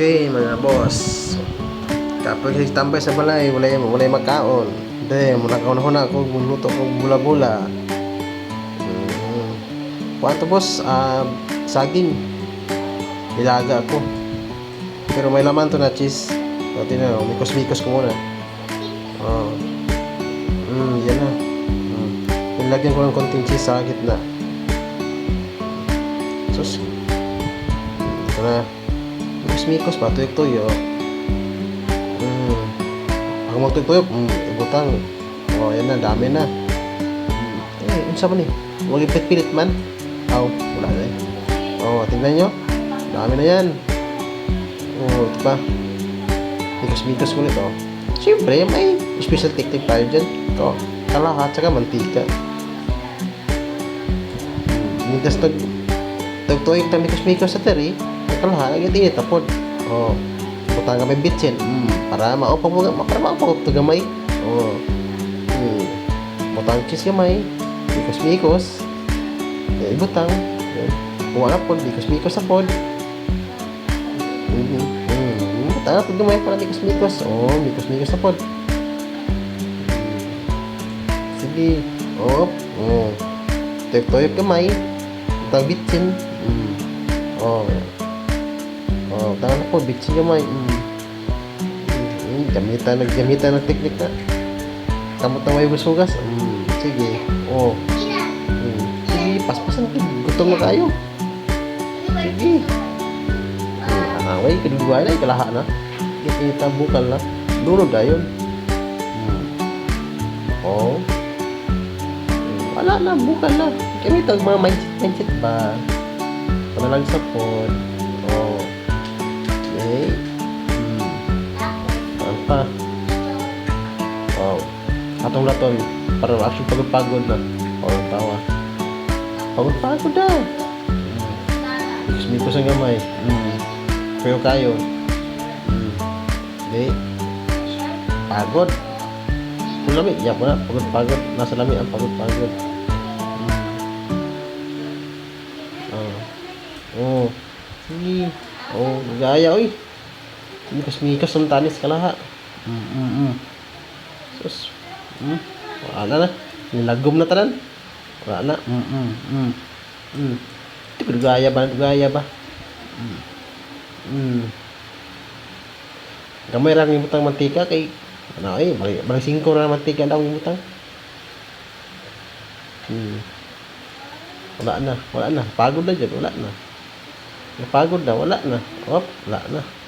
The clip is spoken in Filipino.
Okay, mga boss. Kapag tambay sa balay, wala yung wala yung magkaon. Hindi, muna ka na ako muluto ko bula-bula. Hmm. Boss, ah, saging. Ilaga ako. Pero may laman to na cheese. O, tingnan mo, mikos-mikos ko muna. Oh. Hmm, yan na. Hmm. Nilagyan ko ng konting cheese sa gitna. Sus. Ito na. Mikos-mikos pa, tuyok-tuyo. Mm. Ako magtuyok-tuyok, mm, ibutang. Oh, yan na, dami na. Mm. Eh, unsa man ni? Huwag ipit-pilit man. Aw, wala na eh. Oh, tingnan nyo. Dami na yan. Oh, ito pa. Mikos-mikos ko nito. Siyempre, may special technique tayo dyan. Ito, kalahat, saka mantika. Mm, Midas tag tagtuig ta mikos-mikos sa teri. Kalahat, lagi tingin tapod. Oh, butang kami bitsin. Mm, para maupag mo, para maupag ito gamay. Oh, mm, butang cheese gamay. Mikos-mikos. Eh, butang. Kuha na pod, mikos-mikos sa pod. Mm-hmm. Mm, butang na pod gamay para mikos-mikos. Oh, mikos-mikos sa pod. Sige. Oh, oh. Tuyok-tuyok gamay. Butang bitsin. Mm. Oh. Oh, tangan po, bitsin gamay. Mm. Mm, gamitan, naggamitan ng teknik na. Kamot na may busugas. Mm, sige. Oh. Mm. Sige, paspasan natin. Gutom na tayo. Sige. Mm, away, kedua na, ikalaha na. Kita bukal na. Dulo dayon. Mm. Oh. Mm, Wala na, bukal na. Kami tag mga mindset, mindset ba? Panalang sa phone. Pa? Wow. Atong laton. Para actually pagod-pagod na. Oh, tawa. Pagod-pagod. Hmm. Mikos-mikos ang gamay. Hmm. Pero kayo. Hmm. Okay. Pagod. Kung lamig, yan mo na. Pagod-pagod. Nasa lamig ang pagod-pagod. Ah. Oh. Sige. Oh, gaya oy. Mikas-mikas ng tanis ka laha. Mm, mm, mm. Sus. Mm. Wala na. Nilagom na tanan. Wala na. Mm, mm, mm. Mm. Ito gaya ba? Gaya ba? Mm. Mm. Gamay lang yung butang mantika kay ano eh, balik, balik singko na mantika daw yung butang. Hmm. Wala na, wala na. Pagod na dyan, wala na. Napagod na, wala na. Op, wala na.